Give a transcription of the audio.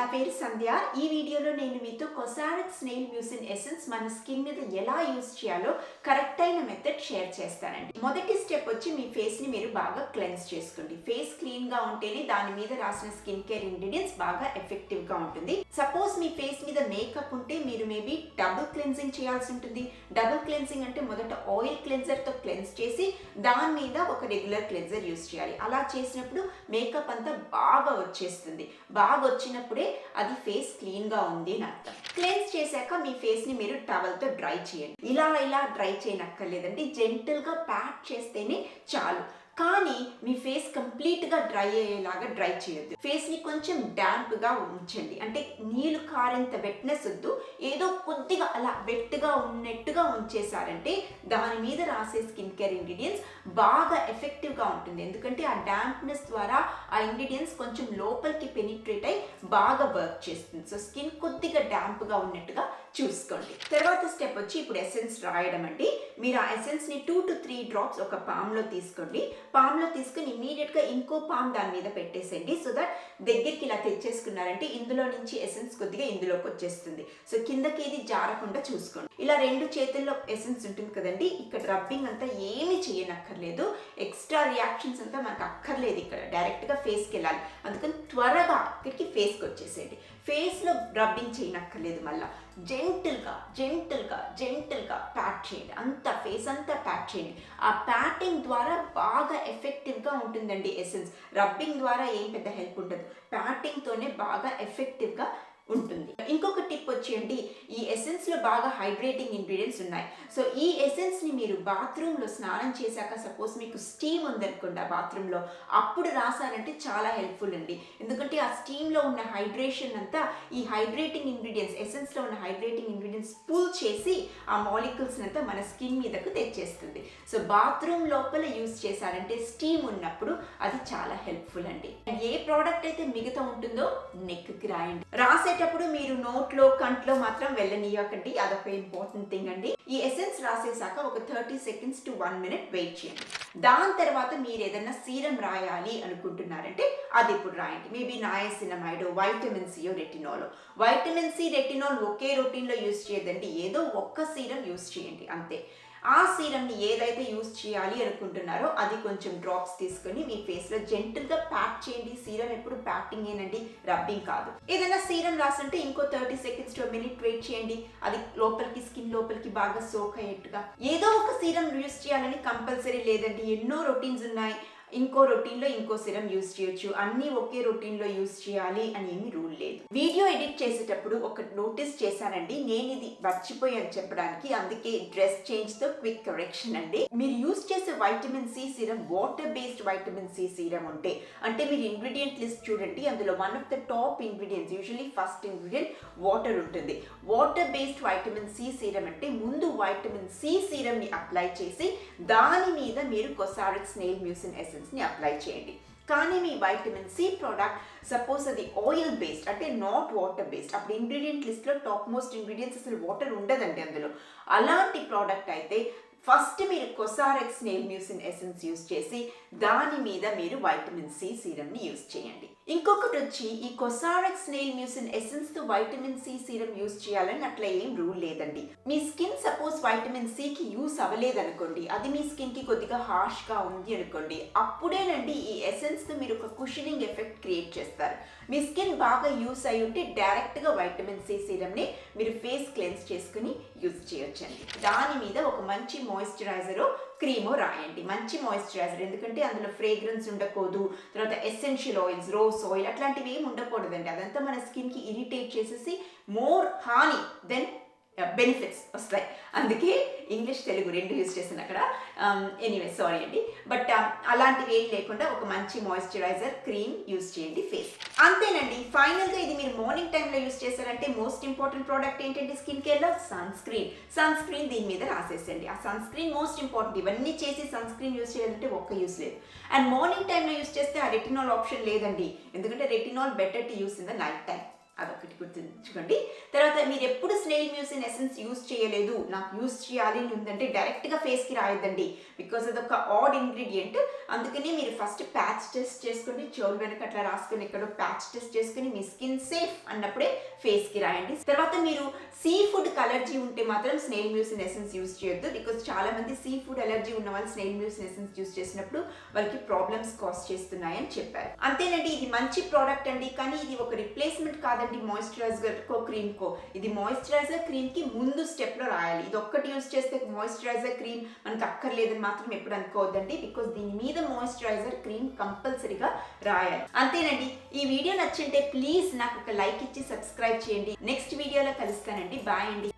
నా పేరు సంధ్య. ఈ వీడియోలో నేను మీతో కొసారిక్ స్నేల్ మ్యూసిన్ ఎసెన్స్ మన స్కిన్ మీద ఎలా యూస్ చేయాలో కరెక్ట్ అయిన మెథడ్ షేర్ చేస్తానండి. మొదటి స్టెప్ వచ్చి మీ ఫేస్ని మీరు బాగా క్లెన్స్ చేసుకోండి. ఫేస్ క్లీన్గా ఉంటేనే దాని మీద రాసిన స్కిన్ కేర్ ఇంగ్రీడియంట్స్ బాగా ఎఫెక్టివ్గా ఉంటుంది. సపోజ్ మీ ఫేస్ మీద మేకప్ ఉంటే మీరు మేబీ డబుల్ క్లెన్సింగ్ చేయాల్సి ఉంటుంది. డబుల్ క్లెన్సింగ్ అంటే మొదట ఆయిల్ క్లెన్సర్తో క్లెన్స్ చేసి దాని మీద ఒక రెగ్యులర్ క్లెన్సర్ యూస్ చేయాలి. అలా చేసినప్పుడు మేకప్ అంతా బాగా వచ్చేస్తుంది. బాగా వచ్చినప్పుడే అది ఫేస్ క్లీన్గా ఉంది అని అర్థం. క్లెన్స్ చేశాక మీ ఫేస్ని మీరు టవల్తో డ్రై చేయండి. ఇలా ఇలా డ్రై చేయనక్కర్లేదండి. జెంటల్గా ప్యాక్ చేస్తేనే చాలు. కానీ మీ ఫేస్ కంప్లీట్గా డ్రై అయ్యేలాగా డ్రై చేయొద్దు. ఫేస్ని కొంచెం డ్యాంప్గా ఉంచండి. అంటే నీళ్ళు కారేంత వెట్నెస్ వద్దు. ఏదో కొద్దిగా అలా వెట్గా ఉన్నట్టుగా ఉంచేసారంటే దాని మీద రాసే స్కిన్ కేర్ ఇంగ్రీడియంట్స్ బాగా ఎఫెక్టివ్గా ఉంటుంది. ఎందుకంటే ఆ డ్యాంప్నెస్ ద్వారా ఆ ఇంగ్రీడియంట్స్ కొంచెం లోపలికి పెనిట్రేట్ అయి బాగా వర్క్ చేస్తుంది. సో స్కిన్ కొద్దిగా డ్యాంప్గా ఉన్నట్టుగా చూసుకోండి. తర్వాత స్టెప్ వచ్చి ఇప్పుడు ఎసెన్స్ రాయడం అండి. మీరు ఆ ఎసెన్స్ని టూ టు త్రీ డ్రాప్స్ ఒక పామ్లో తీసుకోండి. పామ్లో తీసుకుని ఇమీడియట్గా ఇంకో పామ్ దాని మీద పెట్టేసేయండి. సో దట్ దగ్గరికి ఇలా తెచ్చేసుకున్నారంటే ఇందులో నుంచి ఎసెన్స్ కొద్దిగా ఇందులోకి వచ్చేస్తుంది. సో కిందకి ఇది జారకుండా చూసుకోండి. ఇలా రెండు చేతుల్లో ఎసెన్స్ ఉంటుంది కదండి. ఇక్కడ రబ్బింగ్ అంతా ఏమీ చేయనక్కర్లేదు. ఎక్స్ట్రా రియాక్షన్స్ అంతా మనకు అక్కర్లేదు ఇక్కడ. డైరెక్ట్గా ఫేస్కి వెళ్ళాలి. అందుకని త్వరగా ఇక్కడికి ఫేస్కి వచ్చేసేయండి. ఫేస్లో రబ్బింగ్ చేయనక్కర్లేదు మళ్ళీ. జెంటిల్గా జెంటిల్గా జెంటిల్గా ప్యాట్ చేయండి. అంత ఫేస్ అంతా ప్యాట్ చేయండి. ఆ ప్యాటింగ్ ద్వారా బాగా ఎఫెక్టివ్గా ఉంటుందండి ఎసెన్స్. రబ్బింగ్ ద్వారా ఏం పెద్ద హెల్ప్ ఉండదు. ప్యాటింగ్తోనే బాగా ఎఫెక్టివ్గా ఉంటుంది. ఇంకొక టిప్ వచ్చేయండి. ఈ ఎసెన్స్లో బాగా హైడ్రేటింగ్ ఇంగ్రీడియంట్స్ ఉన్నాయి. సో ఈ ఎసెన్స్ని మీరు బాత్రూమ్లో స్నానం చేశాక సపోజ్ మీకు స్టీమ్ ఉందనుకోండి ఆ బాత్రూమ్లో అప్పుడు రాసారంటే చాలా హెల్ప్ఫుల్ అండి. ఎందుకంటే ఆ స్టీమ్లో ఉన్న హైడ్రేషన్ అంతా ఈ హైడ్రేటింగ్ ఇంగ్రీడియంట్స్ ఎసెన్స్లో ఉన్న హైడ్రేటింగ్ ఇంగ్రీడియంట్స్ పూల్ చేసి ఆ మాలిక్యూల్స్ అంతా మన స్కిన్ మీదకు తెచ్చేస్తుంది. సో బాత్రూమ్ లోపల యూస్ చేశారంటే స్టీమ్ ఉన్నప్పుడు అది చాలా హెల్ప్ఫుల్ అండి. ఏ ప్రోడక్ట్ అయితే మిగతా ఉంటుందో నెక్కి రాయండి. రాసే రాసేటప్పుడు మీరు నోట్లో కంట్లో మాత్రం వెళ్ళనీయకండి. అదొక ఇంపార్టెంట్ థింగ్ అండి. ఈ ఎసెన్స్ రాసేసాక ఒక thirty seconds to one minute wait చేయండి. దాని తర్వాత మీరు ఏదైనా సీరం రాయాలి అనుకుంటున్నారంటే అది ఇప్పుడు రాయండి. Maybe niacinamide vitamin C retinol vitamin C retinol ఒకే రొటీన్లో యూస్ చేయదండి. ఏదో ఒక్క సీరం యూస్ చేయండి. అంతే. ఆ సీరమ్ని ఏదైతే యూస్ చేయాలి అనుకుంటున్నారో అది కొంచెం డ్రాప్స్ తీసుకొని మీ ఫేస్లో జెంటల్గా ప్యాక్ చేయండి. సీరం ఎప్పుడు ప్యాకింగ్ ఏనండి రబ్బింగ్ కాదు. ఏదైనా సీరం రాసుంటే ఇంకో thirty seconds to minute wait చేయండి. అది లోపలికి స్కిన్ లోపలికి బాగా సోక్ అయ్యేట్టుగా. ఏదో ఒక సీరం యూస్ చేయాలని కంపల్సరీ లేదండి. ఎన్నో రొటీన్స్ ఉన్నాయి. ఇంకో రొటీన్లో ఇంకో సిరం యూస్ చేయొచ్చు. అన్నీ ఒకే రొటీన్లో యూస్ చేయాలి అని ఏమి రూల్ లేదు. వీడియో ఎడిట్ చేసేటప్పుడు ఒక నోటీస్ చేశానండి. నేను ఇది మర్చిపోయాను చెప్పడానికి. అందుకే డ్రెస్ చేంజ్తో క్విక్ కరెక్షన్ అండి. మీరు యూస్ చేసే vitamin C serum water based vitamin C serum ఉంటే అంటే మీరు ఇంగ్రీడియంట్ లిస్ట్ చూడండి. అందులో one of the top ingredients usually first ingredient water ఉంటుంది. Water based vitamin C serum అంటే ముందు వైటమిన్ సి సీరంని అప్లై చేసి దాని మీద మీరు కొసారిక్ స్నేల్ మ్యూసిన్ ఎసెన్స్ ని అప్లై చేయండి. కానీ మీ వైటమిన్ సి ప్రోడక్ట్ సపోజ్ అది ఆయిల్ బేస్డ్ అంటే నాట్ వాటర్ బేస్డ్ అప్పుడు ఇంగ్రీడియంట్ లిస్ట్లో టాప్ మోస్ట్ ఇంగ్రీడియంట్స్ అసలు వాటర్ ఉండదండి అందులో. అలాంటి ప్రోడక్ట్ అయితే ఫస్ట్ మీరు COSRX snail mucin essence use చేసి దాని మీద మీరు వైటమిన్ సి సీరంని యూస్ చేయండి. ఇంకొకటి వచ్చి ఈ కొసారెక్స్ నెయిల్ మ్యూసిన్ ఎసెన్స్తో వైటమిన్ సి సీరం యూస్ చేయాలని అట్లా ఏం రూల్ లేదండి. మీ స్కిన్ సపోజ్ వైటమిన్ సికి యూస్ అవ్వలేదనుకోండి అది మీ స్కిన్కి కొద్దిగా హార్ష్గా ఉంది అనుకోండి అప్పుడేనండి ఈ ఎసెన్స్తో మీరు ఒక కుషనింగ్ ఎఫెక్ట్ క్రియేట్ చేస్తారు. మీ స్కిన్ బాగా యూస్ అయి ఉంటే డైరెక్ట్గా వైటమిన్ సి సీరం ని మీరు ఫేస్ క్లెన్స్ చేసుకుని యూస్ చేయొచ్చండి. దాని మీద ఒక మంచి మాయిశ్చరైజరు క్రీము రాయండి. మంచి మాయిశ్చరైజర్ ఎందుకంటే అందులో ఫ్రేగ్రెన్స్ ఉండకూడదు. తర్వాత ఎసెన్షియల్ ఆయిల్స్ రోస్ ఆయిల్ అట్లాంటివి ఏమి ఉండకూడదండి. అదంతా మన స్కిన్కి ఇరిటేట్ చేసేసి మోర్ హాని దెన్ బెనిఫిట్స్ వస్తాయి అందుకే ఇంగ్లీష్ తెలుగు రెండు యూజ్ చేశాను అక్కడ. Um, ఎనీవే సారీ అండి. బట్ um, అలాంటివి ఏం లేకుండా ఒక మంచి మాయిశ్చరైజర్ క్రీమ్ యూజ్ చేయండి ఫేస్ అంతేనండి. ఫైనల్గా ఇది మీరు మార్నింగ్ టైంలో యూజ్ చేశారంటే మోస్ట్ ఇంపార్టెంట్ ప్రోడక్ట్ ఏంటంటే స్కిన్ కేర్లో సన్ స్క్రీన్ సన్ స్క్రీన్ దీని మీద రాసేసండి ఆ సన్ స్క్రీన్ మోస్ట్ ఇంపార్టెంట్ ఇవన్నీ చేసి సన్ స్క్రీన్ యూజ్ చేయాలంటే ఒక్క యూస్ లేదు. అండ్ మార్నింగ్ టైంలో యూజ్ చేస్తే ఆ రెటినాల్ ఆప్షన్ లేదండి. ఎందుకంటే retinol better to use in the night time అదొకటి గుర్తుంచుకోండి. తర్వాత మీరు ఎప్పుడు స్నేల్ మ్యూసిన్ ఎసెన్స్ యూస్ చేయలేదు నాకు యూస్ చేయాలి అని ఉందంటే డైరెక్ట్గా ఫేస్కి రాయొద్దండి. బికాస్ అదొక ఆడ్ ఇంగ్రీడియంట్. అందుకని మీరు ఫస్ట్ ప్యాచ్ టెస్ట్ చేసుకుని చెవులు వెనక అట్లా రాసుకుని ఎక్కడో ప్యాచ్ టెస్ట్ చేసుకుని మీ స్కిన్ సేఫ్ అన్నప్పుడే ఫేస్కి రాయండి. తర్వాత మీరు సీ అలర్జీ ఉంటే మాత్రం స్నేల్ మ్యూసిన్ ఎసెన్స్ యూస్ చేయొద్దు. బికాస్ చాలా మంది సీ ఫుడ్ అలర్జీ ఉన్న వాళ్ళు స్నేల్ మ్యూసిన్ ఎసెన్స్ యూస్ చేసినప్పుడు వాళ్ళకి ప్రాబ్లమ్స్ కాస్ చేస్తున్నాయని చెప్పారు. అంతేనండి ఇది మంచి ప్రోడక్ట్ అండి. కానీ ఇది ఒక రిప్లేస్మెంట్ కాదండి మాయిశ్చరైజర్ కో క్రీమ్ కో. ఇది మాయిశ్చరైజర్ క్రీమ్కి ముందు స్టెప్లో రాయాలి. ఇది ఒక్కటి యూస్ చేస్తే మాయిశ్చరైజర్ క్రీమ్ మనకు అక్కర్లేదని మాత్రం ఎప్పుడు అనుకోవద్దండి. బికాస్ దీని మీద మాయిశ్చరైజర్ క్రీమ్ కంపల్సరీగా రాయాలి. అంతేనండి ఈ వీడియో నచ్చింటే ప్లీజ్ నాకు ఒక లైక్ ఇచ్చి సబ్స్క్రైబ్ చేయండి. నెక్స్ట్ వీడియోలో కలుస్తానండి. బాయ్ అండి.